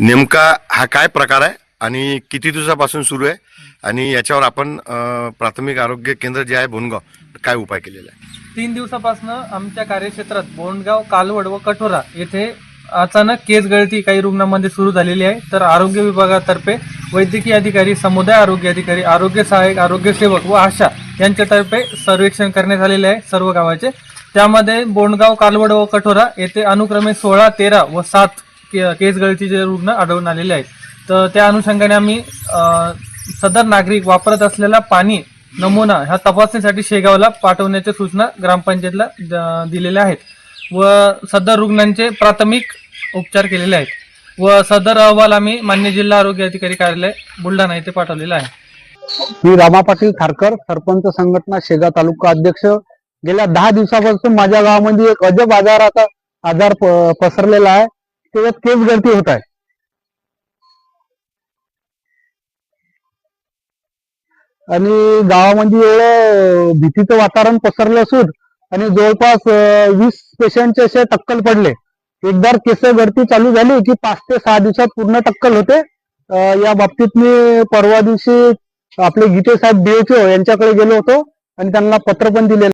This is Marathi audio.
नेमका हा काय प्रकार आहे आणि किती दिवसापासून सुरू आहे? आणि याच्यावर आपण अ, प्राथमिक आरोग्य केंद्र जे आहे बोनगाव काय उपाय केलेला आहे? तीन दिवसापासून आमच्या कार्यक्षेत्रात बोंडगाव कालवड व कठोरा येथे अचानक केस गळती काही रुग्णांमध्ये सुरू झालेली आहे. तर आरोग्य विभागातर्फे वैद्यकीय अधिकारी समुदाय आरोग्य अधिकारी आरोग्य सहाय्यक आरोग्य सेवक व आशा यांच्यातर्फे सर्वेक्षण करण्यात आलेले आहे सर्व गावाचे. त्यामध्ये बोंडगाव कालवड व कठोरा येथे अनुक्रमे सोळा तेरा व सात के केस गळतीचे रुग्ण आढळून आलेले आहेत. तर त्या अनुषंगाने आम्ही अ, सदर नागरिक वापरत असलेला पाणी नमुना ह्या तपासणीसाठी शेगावला पाठवण्याच्या सूचना ग्रामपंचायतला दिलेल्या आहेत व सदर रुग्णांचे प्राथमिक उपचार केलेले आहेत व सदर अहवाल आम्ही मान्य जिल्हा आरोग्य अधिकारी कार्यालय बुलढाणा येथे पाठवलेला आहे. मी रामा पाटील खारकर सरपंच संघटना शेगाव तालुका अध्यक्ष. गेल्या दहा दिवसापासून माझ्या गावामध्ये एक अजब आजाराचा आजार प- पसरलेला आहे. त्याच्यात केस गळती होत आहे. आणि गावामध्ये एवढं भीतीचं वातावरण पसरलं असून आणि जवळपास वीस पेशंटचे असे टक्कल पडले. एकदा केस गळती चालू झाली की पाच ते सहा दिवसात पूर्ण टक्कल होते. या बाबतीत मी परवा दिवशी आपले गीते साहेब डीएचओ यांच्याकडे गेलो होतो आणि त्यांना पत्र पण दिलेलं